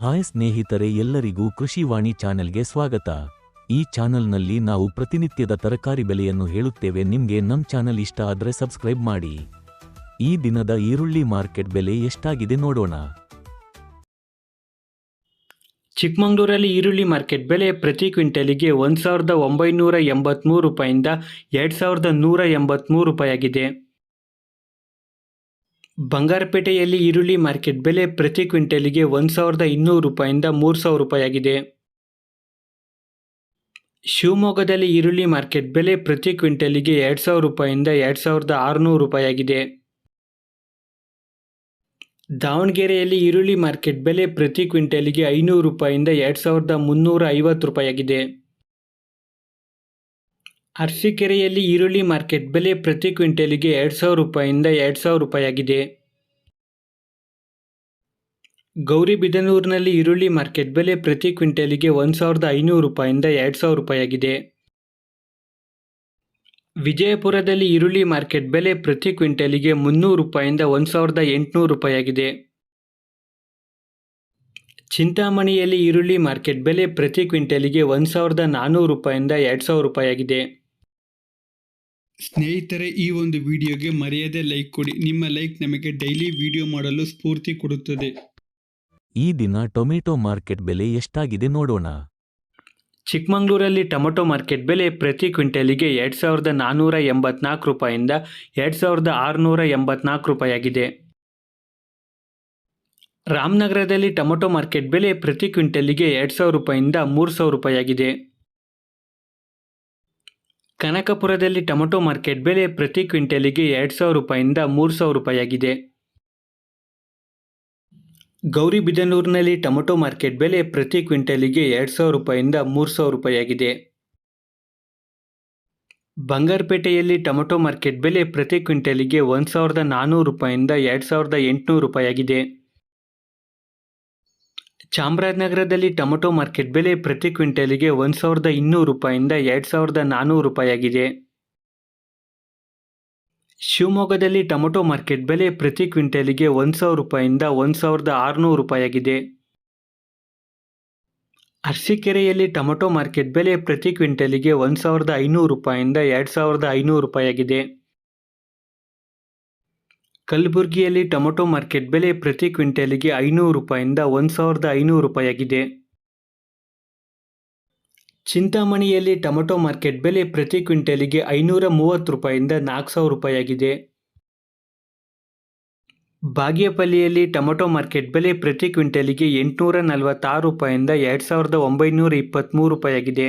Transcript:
Hi ಸ್ನೇಹಿತರೆ ಎಲ್ಲರಿಗೂ ಕೃಷಿವಾಣಿ ಚಾನೆಲ್ಗೆ ಸ್ವಾಗತ. ಈ ಚಾನೆಲ್ನಲ್ಲಿ ನಾವು ಪ್ರತಿನಿತ್ಯದ ತರಕಾರಿ ಬೆಲೆಯನ್ನು ಹೇಳುತ್ತೇವೆ. ನಿಮಗೆ ನಮ್ಮ ಚಾನೆಲ್ ಇಷ್ಟ ಆದರೆ ಸಬ್ಸ್ಕ್ರೈಬ್ ಮಾಡಿ. ಈ ದಿನದ ಈರುಳ್ಳಿ ಮಾರ್ಕೆಟ್ ಬೆಲೆ ಎಷ್ಟಾಗಿದೆ ನೋಡೋಣ. ಚಿಕ್ಕಮಗಳೂರಲ್ಲಿ ಈರುಳ್ಳಿ ಮಾರ್ಕೆಟ್ ಬೆಲೆ ಪ್ರತಿ ಕ್ವಿಂಟಲಿಗೆ ಒಂದು ಸಾವಿರದ ಒಂಬೈನೂರ ಎಂಬತ್ತ್ಮೂರು ರೂಪಾಯಿಂದ ಎರಡು ಸಾವಿರದ ನೂರ ಎಂಬತ್ತ್ಮೂರು ರೂಪಾಯಿ ಆಗಿದೆ ಬಂಗಾರಪೇಟೆಯಲ್ಲಿ ಈರುಳ್ಳಿ ಮಾರ್ಕೆಟ್ ಬೆಲೆ ಪ್ರತಿ ಕ್ವಿಂಟಲಿಗೆ ಒಂದು ಸಾವಿರದ ಇನ್ನೂರು ರೂಪಾಯಿಂದ ಮೂರು ಸಾವಿರ ರೂಪಾಯಿಯಾಗಿದೆ. ಶಿವಮೊಗ್ಗದಲ್ಲಿ ಈರುಳ್ಳಿ ಮಾರ್ಕೆಟ್ ಬೆಲೆ ಪ್ರತಿ ಕ್ವಿಂಟಲಿಗೆ ಎರಡು ಸಾವಿರ ರೂಪಾಯಿಂದ ಎರಡು ಸಾವಿರದ ಆರುನೂರು ರೂಪಾಯಿಯಾಗಿದೆ. ದಾವಣಗೆರೆಯಲ್ಲಿ ಈರುಳ್ಳಿ ಮಾರ್ಕೆಟ್ ಬೆಲೆ ಪ್ರತಿ ಕ್ವಿಂಟಲಿಗೆ ಐನೂರು ರೂಪಾಯಿಂದ ಎರಡು ಸಾವಿರದ ಮುನ್ನೂರ ಐವತ್ತು ರೂಪಾಯಿ ಆಗಿದೆ ಅರಸೀಕೆರೆಯಲ್ಲಿ ಈರುಳ್ಳಿ ಮಾರ್ಕೆಟ್ ಬೆಲೆ ಪ್ರತಿ ಕ್ವಿಂಟಲಿಗೆ ಎರಡು ಸಾವಿರ ರೂಪಾಯಿಂದ ಎರಡು ಸಾವಿರ ರೂಪಾಯಿಯಾಗಿದೆ. ಗೌರಿಬಿದನೂರಿನಲ್ಲಿ ಈರುಳ್ಳಿ ಮಾರ್ಕೆಟ್ ಬೆಲೆ ಪ್ರತಿ ಕ್ವಿಂಟಲಿಗೆ ಒಂದು ಸಾವಿರದ ಐನೂರು ರೂಪಾಯಿಂದ ಎರಡು ಸಾವಿರ ರೂಪಾಯಿಯಾಗಿದೆ. ವಿಜಯಪುರದಲ್ಲಿ ಈರುಳ್ಳಿ ಮಾರ್ಕೆಟ್ ಬೆಲೆ ಪ್ರತಿ ಕ್ವಿಂಟಲಿಗೆ ಮುನ್ನೂರು ರೂಪಾಯಿಂದ ಒಂದು ಸಾವಿರದ ಎಂಟುನೂರು ರೂಪಾಯಿಯಾಗಿದೆ. ಚಿಂತಾಮಣಿಯಲ್ಲಿ ಈರುಳ್ಳಿ ಮಾರ್ಕೆಟ್ ಬೆಲೆ ಪ್ರತಿ ಕ್ವಿಂಟಲಿಗೆ ಒಂದು ಸಾವಿರದ ನಾನ್ನೂರು ರೂಪಾಯಿಂದ ಎರಡು ಸಾವಿರ ರೂಪಾಯಿ ಆಗಿದೆ ಸ್ನೇಹಿತರೆ ಈ ಒಂದು ವಿಡಿಯೋಗೆ ಮರೆಯದೆ ಲೈಕ್ ಕೊಡಿ. ನಿಮ್ಮ ಲೈಕ್ ನಮಗೆ ಡೈಲಿ ವಿಡಿಯೋ ಮಾಡಲು ಸ್ಫೂರ್ತಿ ಕೊಡುತ್ತದೆ. ಈ ದಿನ ಟೊಮೆಟೊ ಮಾರ್ಕೆಟ್ ಬೆಲೆ ಎಷ್ಟಾಗಿದೆ ನೋಡೋಣ. ಚಿಕ್ಕಮಂಗ್ಳೂರಲ್ಲಿ ಟೊಮೊಟೊ ಮಾರ್ಕೆಟ್ ಬೆಲೆ ಪ್ರತಿ ಕ್ವಿಂಟಲಿಗೆ ಎರಡು ಸಾವಿರದ ನಾನ್ನೂರ ಎಂಬತ್ನಾಲ್ಕು ರೂಪಾಯಿಂದ ಎರಡು ಸಾವಿರದ ಆರುನೂರ ಎಂಬತ್ನಾಲ್ಕು ರೂಪಾಯಿಯಾಗಿದೆ. ರಾಮನಗರದಲ್ಲಿ ಟೊಮೊಟೊ ಮಾರ್ಕೆಟ್ ಬೆಲೆ ಪ್ರತಿ ಕ್ವಿಂಟಲಿಗೆ ಎರಡು ಸಾವಿರ ರೂಪಾಯಿಂದ ಮೂರು ಸಾವಿರ ರೂಪಾಯಿ ಆಗಿದೆ ಕನಕಪುರದಲ್ಲಿ ಟೊಮೊಟೊ ಮಾರ್ಕೆಟ್ ಬೆಲೆ ಪ್ರತಿ ಕ್ವಿಂಟಲಿಗೆ ಎರಡು ಸಾವಿರ ರೂಪಾಯಿಂದ ಮೂರು ಸಾವಿರ ರೂಪಾಯಿಯಾಗಿದೆ. ಗೌರಿಬಿದನೂರಿನಲ್ಲಿ ಟೊಮೊಟೊ ಮಾರ್ಕೆಟ್ ಬೆಲೆ ಪ್ರತಿ ಕ್ವಿಂಟಲಿಗೆ ಎರಡು ಸಾವಿರ ರೂಪಾಯಿಂದ ಮೂರು ಸಾವಿರ ರೂಪಾಯಿಯಾಗಿದೆ. ಬಂಗಾರಪೇಟೆಯಲ್ಲಿ ಟೊಮೊಟೊ ಮಾರ್ಕೆಟ್ ಬೆಲೆ ಪ್ರತಿ ಕ್ವಿಂಟಲಿಗೆ ಒಂದು ಸಾವಿರದ ನಾನ್ನೂರು ರೂಪಾಯಿಂದ ಎರಡು ಸಾವಿರದ ಎಂಟುನೂರು ರೂಪಾಯಿ ಆಗಿದೆ ಚಾಮರಾಜನಗರದಲ್ಲಿ ಟೊಮೊಟೊ ಮಾರ್ಕೆಟ್ ಬೆಲೆ ಪ್ರತಿ ಕ್ವಿಂಟಲಿಗೆ ಒಂದು ಸಾವಿರದ ಇನ್ನೂರು ರೂಪಾಯಿಂದ ಎರಡು ಸಾವಿರದ ನಾನ್ನೂರು ರೂಪಾಯಿಯಾಗಿದೆ. ಶಿವಮೊಗ್ಗದಲ್ಲಿ ಟೊಮೊಟೊ ಮಾರ್ಕೆಟ್ ಬೆಲೆ ಪ್ರತಿ ಕ್ವಿಂಟಲಿಗೆ ಒಂದು ಸಾವಿರ ರೂಪಾಯಿಂದ ಒಂದು ಸಾವಿರದ ಆರುನೂರು ರೂಪಾಯಿಯಾಗಿದೆ. ಅರಸೀಕೆರೆಯಲ್ಲಿ ಟೊಮೊಟೊ ಮಾರ್ಕೆಟ್ ಬೆಲೆ ಪ್ರತಿ ಕ್ವಿಂಟಲಿಗೆ ಒಂದು ಸಾವಿರದ ಐನೂರು ರೂಪಾಯಿಂದ ಎರಡು ಸಾವಿರದ ಐನೂರು ರೂಪಾಯಿ ಆಗಿದೆ ಕಲಬುರಗಿಯಲ್ಲಿ ಟೊಮೊಟೊ ಮಾರ್ಕೆಟ್ ಬೆಲೆ ಪ್ರತಿ ಕ್ವಿಂಟಲಿಗೆ ಐನೂರು ರೂಪಾಯಿಂದ ಒಂದು ಸಾವಿರದ ಐನೂರು ರೂಪಾಯಿಯಾಗಿದೆ. ಚಿಂತಾಮಣಿಯಲ್ಲಿ ಟೊಮೊಟೊ ಮಾರ್ಕೆಟ್ ಬೆಲೆ ಪ್ರತಿ ಕ್ವಿಂಟಲಿಗೆ ಐನೂರ ಮೂವತ್ತು ರೂಪಾಯಿಂದ ನಾಲ್ಕು ಸಾವಿರ ರೂಪಾಯಿಯಾಗಿದೆ. ಬಾಗೇಪಲ್ಲಿಯಲ್ಲಿ ಟೊಮೊಟೊ ಮಾರ್ಕೆಟ್ ಬೆಲೆ ಪ್ರತಿ ಕ್ವಿಂಟಲಿಗೆ ಎಂಟುನೂರ ನಲವತ್ತಾರು ರೂಪಾಯಿಂದ ಎರಡು ಸಾವಿರದ ಒಂಬೈನೂರ ಇಪ್ಪತ್ತ್ಮೂರು ರೂಪಾಯಿ ಆಗಿದೆ